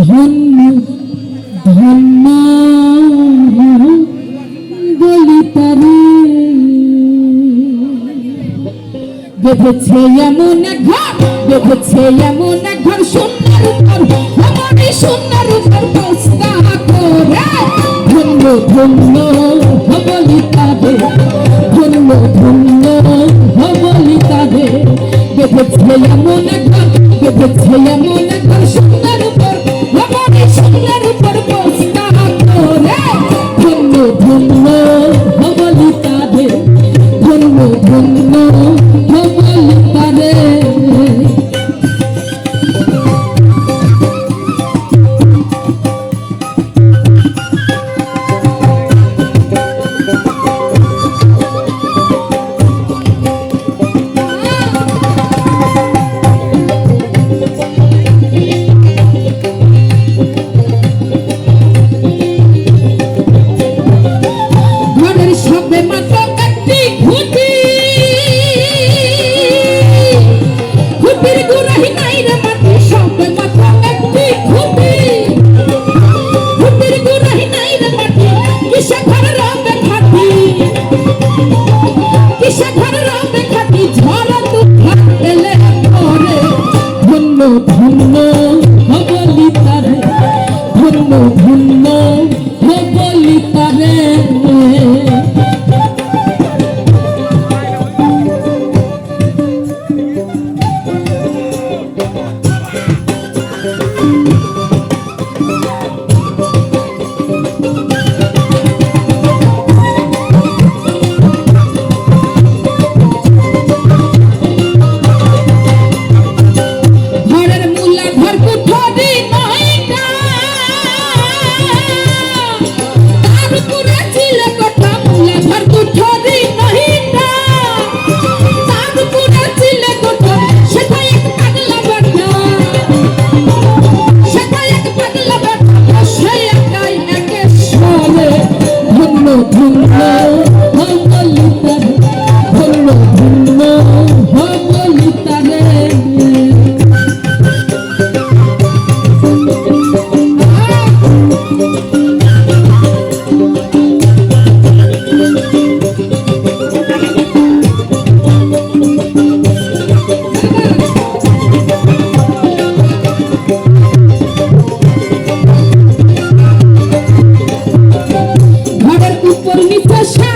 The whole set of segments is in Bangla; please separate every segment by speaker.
Speaker 1: ধন্য ধন্য গলিতারে বেঁধেছে এমন ঘর, দেখেছে এমন ঘর সোনার ঘর আমার সুন্দর ঘর বস্তা করে। ধন্য ধন্য গলিতারে ধন্য ধন্য ধন্য ভগলি তারে ধন্য ধন্য ভগলি তারে Thank you. me.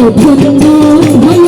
Speaker 1: বন্ধু